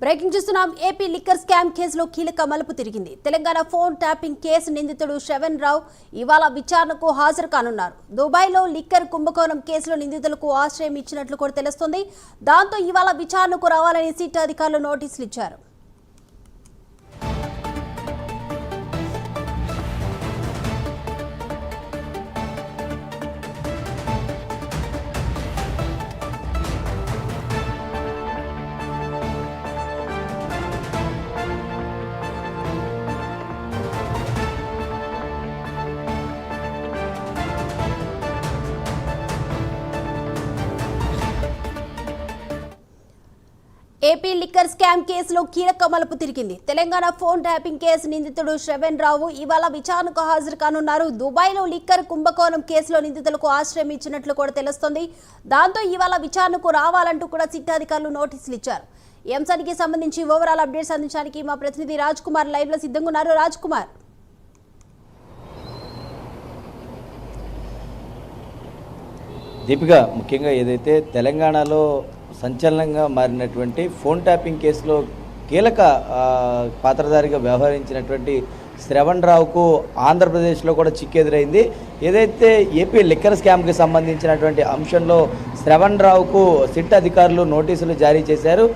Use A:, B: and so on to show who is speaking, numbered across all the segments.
A: Breaking చూస్తున్నాం. AP liquor scam కేసులో కీలక మలుపు తిరిగింది. తెలంగాణ ఫోన్ ట్యాపింగ్ కేసు నిందితుడు శ్రవణ్ రావు ఇవాళ విచారణకు హాజరు కానున్నారు. దుబాయ్లో లిక్కర్ కుంభకోణం కేసులో నిందితులకు ఆశ్రయం ఇచ్చినట్లు కూడా తెలుస్తోంది. దాంతో ఇవాళ విచారణకు రావాలని సిట్ అధికారులు నోటీసులు ఇచ్చారు. ఏపీ లిక్కర్ స్కామ్ కేసులో కీలక మలుపు తిరిగింది. తెలంగాణ ఫోన్ ట్యాపింగ్ కేసు నిందితుడు శ్రవణ్ రావు ఇవాళ విచారణకు హాజరు కానున్నారు. దుబాయ్లో లిక్కర్ కుంభకోణం కేసులో నిందితులకు ఆశ్రయం ఇచ్చినట్లు కూడా తెలుస్తోంది. దాంతో ఇవాళ విచారణకు రావాలంటూ కూడా సిట్ అధికారులు నోటీసులు ఇచ్చారు. ఈ అంశానికి సంబంధించి ఓవరాల్ అప్డేట్స్ అందించడానికి మా ప్రతినిధి రాజ్ కుమార్ లైవ్లో సిద్ధంగా ఉన్నారు. రాజ్ కుమార్.
B: దీపిక ముఖ్యంగా ఏదైతే తెలంగాణలో సంచలనంగా మారినటువంటి ఫోన్ ట్యాపింగ్ కేసులో కీలక పాత్రధారిగా వ్యవహరించినటువంటి శ్రవణ్ రావుకు ఆంధ్రప్రదేశ్లో కూడా చిక్కెదురైంది. ఏదైతే ఏపీ లిక్కర్ స్కామ్కి సంబంధించినటువంటి అంశంలో శ్రవణ్ రావుకు సిట్ అధికారులు నోటీసులు జారీ చేశారు.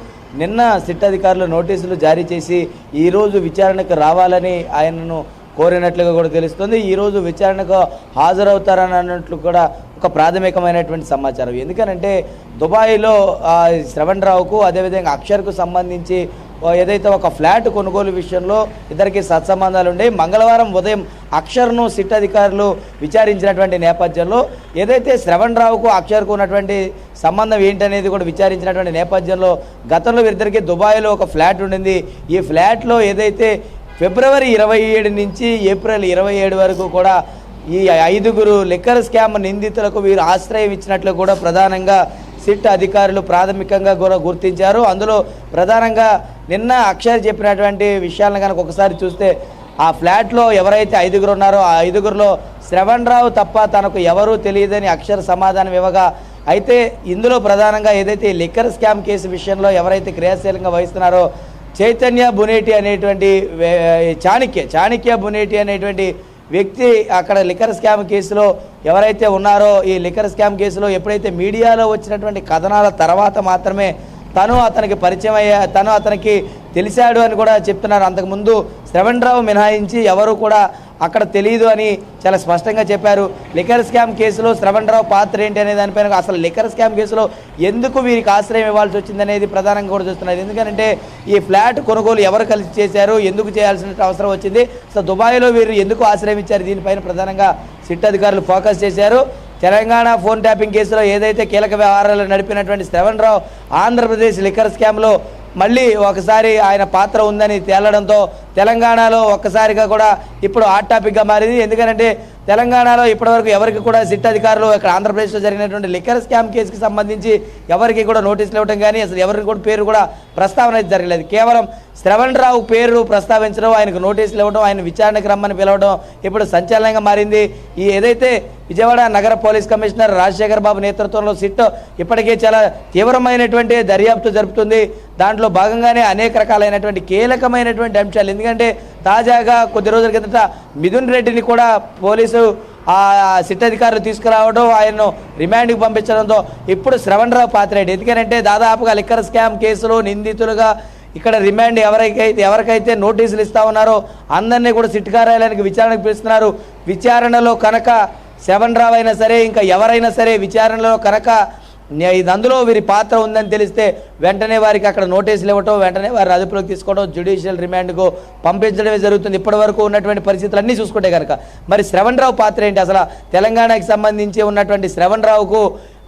B: నిన్న సిట్ అధికారులు నోటీసులు జారీ చేసి ఈరోజు విచారణకు రావాలని ఆయనను కోరినట్లుగా కూడా తెలుస్తుంది. ఈరోజు విచారణకు హాజరవుతారని అన్నట్లు కూడా ఒక ప్రాథమికమైనటువంటి సమాచారం. ఎందుకనంటే దుబాయ్లో శ్రవణ్ రావుకు అదేవిధంగా అక్షర్కు సంబంధించి ఏదైతే ఒక ఫ్లాట్ కొనుగోలు విషయంలో ఇద్దరికి సత్సంబంధాలు ఉండేవి మంగళవారం ఉదయం అక్షర్ను సిట్ అధికారులు విచారించినటువంటి నేపథ్యంలో ఏదైతే శ్రవణ్ రావుకు అక్షర్కు ఉన్నటువంటి సంబంధం ఏంటనేది కూడా విచారించినటువంటి నేపథ్యంలో గతంలో వీరిద్దరికి దుబాయ్లో ఒక ఫ్లాట్ ఉండింది. ఈ ఫ్లాట్లో ఏదైతే ఫిబ్రవరి ఇరవై ఏడు నుంచి ఏప్రిల్ ఇరవై ఏడు వరకు కూడా ఈ ఐదుగురు లిక్కర్ స్కామ్ నిందితులకు వీరు ఆశ్రయం ఇచ్చినట్లు కూడా ప్రధానంగా సిట్ అధికారులు ప్రాథమికంగా కూడా గుర్తించారు. అందులో ప్రధానంగా నిన్న అక్షయ్ చెప్పినటువంటి విషయాలను కనుక ఒకసారి చూస్తే ఆ ఫ్లాట్లో ఎవరైతే ఐదుగురు ఉన్నారో ఆ ఐదుగురులో శ్రవణ్ రావు తప్ప తనకు ఎవరూ తెలియదని అక్షర సమాధానం ఇవ్వగా అయితే ఇందులో ప్రధానంగా ఏదైతే లిక్కర్ స్కామ్ కేసు విషయంలో ఎవరైతే క్రియాశీలంగా వహిస్తున్నారో చైతన్య బునేటి అనేటువంటి చాణిక్య చాణక్య చాణక్య బునేటి అనేటువంటి వ్యక్తి అక్కడ లిక్కర్ స్కామ్ కేసులో ఎవరైతే ఉన్నారో ఈ లిక్కర్ స్కామ్ కేసులో ఎప్పుడైతే మీడియాలో వచ్చినటువంటి కథనాల తర్వాత మాత్రమే తను అతనికి పరిచయం అయ్యా తను అతనికి తెలిసాడు అని కూడా చెప్తున్నారు. అంతకుముందు శ్రవణ్ రావు మినహాయించి ఎవరు కూడా అక్కడ తెలియదు అని చాలా స్పష్టంగా చెప్పారు. లిక్కర్ స్కామ్ కేసులో శ్రవణరావు పాత్ర ఏంటి అనే దానిపైన అసలు లిక్కర్ స్కామ్ కేసులో ఎందుకు వీరికి ఆశ్రయం ఇవ్వాల్సి వచ్చిందనేది ప్రధానంగా కూడా చూస్తున్నారు. ఎందుకంటే ఈ ఫ్లాట్ కొనుగోలు ఎవరు కలిసి చేశారు ఎందుకు చేయాల్సిన అవసరం వచ్చింది. సో దుబాయ్లో వీరు ఎందుకు ఆశ్రయం ఇచ్చారు దీనిపైన ప్రధానంగా సిట్ అధికారులు ఫోకస్ చేశారు. తెలంగాణ ఫోన్ ట్యాపింగ్ కేసులో ఏదైతే కీలక వ్యవహారాలు నడిపినటువంటి శ్రవణ్ రావు ఆంధ్రప్రదేశ్ లిక్కర్ స్కామ్లో మళ్ళీ ఒకసారి ఆయన పాత్ర ఉందని తేలడంతో తెలంగాణలో ఒక్కసారిగా కూడా ఇప్పుడు హాట్ టాపిక్గా మారింది. ఎందుకంటే తెలంగాణలో ఇప్పటివరకు ఎవరికి కూడా సిట్ అధికారులు ఇక్కడ ఆంధ్రప్రదేశ్లో జరిగినటువంటి లిక్కర్ స్కామ్ కేసుకి సంబంధించి ఎవరికి కూడా నోటీసులు ఇవ్వడం కానీ అసలు ఎవరికి కూడా పేరు కూడా ప్రస్తావన అయితే జరగలేదు. కేవలం శ్రవణ్ రావు పేరు ప్రస్తావించడం ఆయనకు నోటీసులు ఇవ్వడం ఆయన విచారణకు రమ్మని పిలవడం ఇప్పుడు సంచలనంగా మారింది. ఈ ఏదైతే విజయవాడ నగర పోలీస్ కమిషనర్ రాజశేఖర్ బాబు నేతృత్వంలో సిట్ ఇప్పటికే చాలా తీవ్రమైనటువంటి దర్యాప్తు జరుపుతుంది. దాంట్లో భాగంగానే అనేక రకాలైనటువంటి కీలకమైనటువంటి అంశాలు ఎందుకంటే తాజాగా కొద్ది రోజుల కిందట మిథున్ రెడ్డిని కూడా పోలీసు ఆ సిట్ అధికారులు తీసుకురావడం ఆయన్ను రిమాండ్కి పంపించడంతో ఇప్పుడు శ్రవణరావు పాత్రేడు ఎందుకంటే దాదాపుగా లిక్కర్ స్కామ్ కేసులో నిందితులుగా ఇక్కడ రిమాండ్ ఎవరికైతే ఎవరికైతే నోటీసులు ఇస్తా ఉన్నారో అందరినీ కూడా సిట్ కార్యాలయానికి విచారణకు పిలుస్తున్నారు. విచారణలో కనుక శ్రవణరావు అయినా సరే ఇంకా ఎవరైనా సరే విచారణలో కనుక ఇది అందులో వీరి పాత్ర ఉందని తెలిస్తే వెంటనే వారికి అక్కడ నోటీసులు ఇవ్వటం వెంటనే వారి అదుపులోకి తీసుకోవడం జ్యుడిషియల్ రిమాండ్కు పంపించడమే జరుగుతుంది. ఇప్పటి వరకు ఉన్నటువంటి పరిస్థితులు అన్నీ చూసుకుంటే కనుక మరి శ్రవణ్ రావు పాత్ర ఏంటి? అసలు తెలంగాణకి సంబంధించి ఉన్నటువంటి శ్రవణ్ రావుకు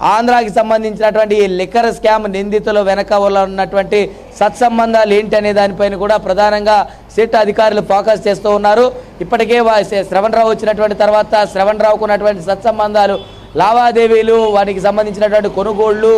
B: ఆంధ్రాకి సంబంధించినటువంటి ఈ లిక్కర్ స్కామ్ నిందితుల వెనక వల్ల ఉన్నటువంటి సత్సంబంధాలు ఏంటి అనే దానిపైన కూడా ప్రధానంగా సిట్ అధికారులు ఫోకస్ చేస్తూ ఉన్నారు. ఇప్పటికే వా- శ్రవణ్ రావు వచ్చినటువంటి తర్వాత శ్రవణ్ రావుకు ఉన్నటువంటి సత్సంబంధాలు లావాదేవీలు వాటికి సంబంధించినటువంటి కొనుగోళ్ళు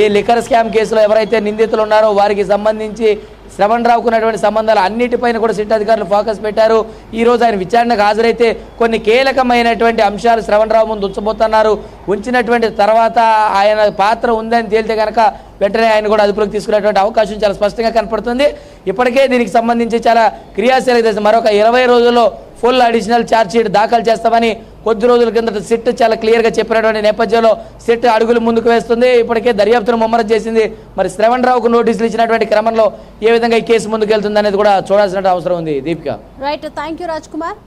B: ఈ లిక్కర్ స్కామ్ కేసులో ఎవరైతే నిందితులు ఉన్నారో వారికి సంబంధించి శ్రవణ్ రావుకు ఉన్నటువంటి సంబంధాలు అన్నిటిపైన కూడా సిట్ అధికారులు ఫోకస్ పెట్టారు. ఈ రోజు ఆయన విచారణకు హాజరైతే కొన్ని కీలకమైనటువంటి అంశాలు శ్రవణ్ రావు ముందు ఉంచబోతున్నారు. ఉంచినటువంటి తర్వాత ఆయన పాత్ర ఉందని తేలితే కనుక వెంటనే ఆయన కూడా అదుపులోకి తీసుకునేటువంటి అవకాశం చాలా స్పష్టంగా కనపడుతుంది. ఇప్పటికే దీనికి సంబంధించి చాలా క్రియాశీలక దశ. మరొక ఇరవై రోజుల్లో ఫుల్ అడిషనల్ ఛార్జ్షీట్ దాఖలు చేస్తామని కొద్ది రోజుల కిందట సిట్ చాలా క్లియర్గా చెప్పినటువంటి నేపథ్యంలో సిట్ అడుగులు ముందుకు వేస్తుంది. ఇప్పటికే దర్యాప్తును ముమ్మరం చేసింది. మరి శ్రవణ్ రావుకు నోటీసులు ఇచ్చినటువంటి క్రమంలో ఏ విధంగా ఈ కేసు ముందుకు వెళ్తుంది అనేది కూడా చూడాల్సిన అవసరం ఉంది Deepika.
A: Right thank you Raj Kumar